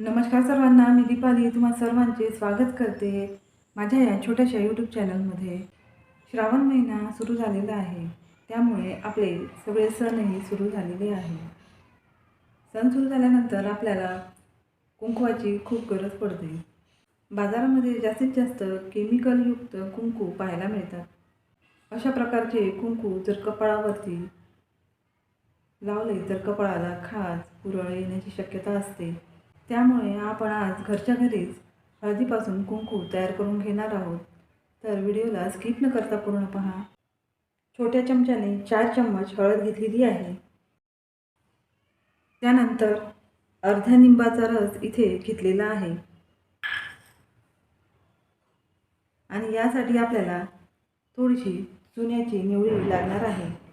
नमस्कार सर्वांना मी दीपाली. तुम्हा सर्वांचे स्वागत करते माझ्या या छोट्याशा यूट्यूब चॅनलमध्ये श्रावण महिना सुरू झालेला आहे. त्यामुळे आपले सगळे सणही सुरू झालेले आहे. सण सुरू झाल्यानंतर आपल्याला कुंकवाची खूप गरज पडते. बाजारामध्ये जास्तीत जास्त केमिकलयुक्त कुंकू पाहायला मिळतात. अशा प्रकारचे कुंकू जर कपाळावरती लावले तर कपाळाला खाज पुरळ येण्याची शक्यता असते. त्यामुळे आपण आज घरच्या घरीच हळदीपासून कुंकू तयार करून घेणार आहोत. तर व्हिडिओला स्किप न करता पूर्ण पहा. छोट्या चमच्याने चार चम्मच हळद घेतलेली आहे. त्यानंतर अर्ध्या निंबाचा रस इथे घेतलेला आहे. आणि यासाठी आपल्याला थोडीशी चुन्याची निवडी लागणार आहे.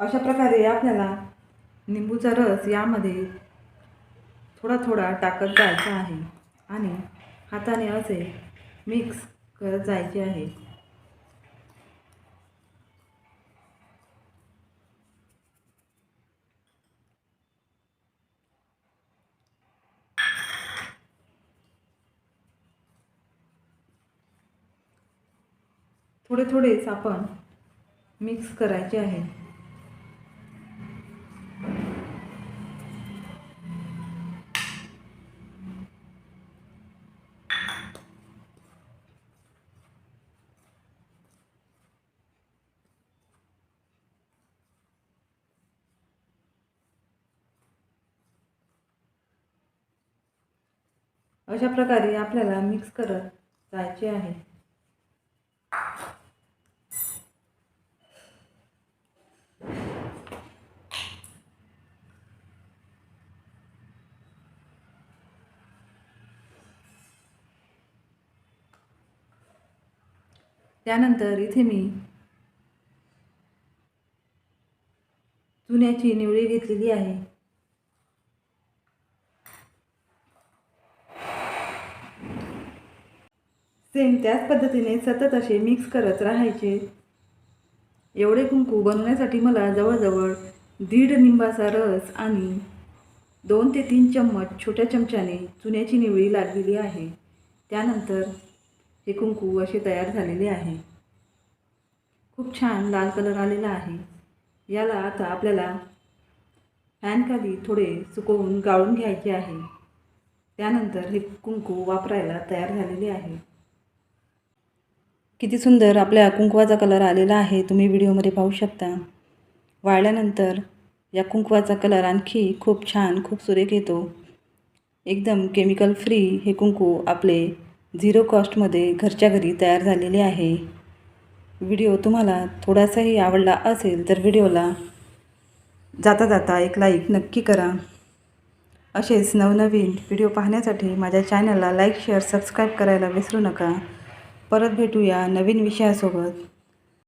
अशा प्रकारे आपल्याला निंबूचा रस यामध्ये थोडा थोडा टाकत जायचा आहे. आणि हाताने असे मिक्स करत जायचे आहे. थोडे थोडेच आपण मिक्स करायचे आहे. अशा प्रकारे आपल्याला मिक्स करत जायचे आहे. त्यानंतर इथे मी चुन्याची निवडी घेतलेली आहे. सेम त्याच पद्धतीने सतत असे मिक्स करत राहायचे. एवढे कुंकू बनवण्यासाठी मला जवळजवळ दीड निंबाचा रस आणि दोन ते तीन चम्मच छोट्या चमच्याने चुन्याची निवळी लागलेली आहे. त्यानंतर हे कुंकू असे तयार झालेले आहे. खूप छान लाल कलर आलेला आहे. याला आता आपल्याला फॅनखाली थोडे सुकवून गाळून घ्यायचे आहे. त्यानंतर हे कुंकू वापरायला तयार झालेले आहे. किती सुंदर आपल्या कुंकवाचा कलर आलेला आहे तुम्ही व्हिडिओमध्ये पाहू शकता. वाळल्यानंतर या कुंकवाचा कलर आणखी खूप छान खूप सुरेख येतो. एकदम केमिकल फ्री हे कुंकू आपले झिरो कॉस्टमध्ये घरच्या घरी तयार झालेले आहे. व्हिडिओ तुम्हाला थोडासाही आवडला असेल तर व्हिडिओला जाता जाता एक लाईक नक्की करा. असेच नवनवीन व्हिडिओ पाहण्यासाठी माझ्या चॅनलला लाईक शेअर सबस्क्राईब करायला विसरू नका. परत भेटूया नवीन विषयासोबत.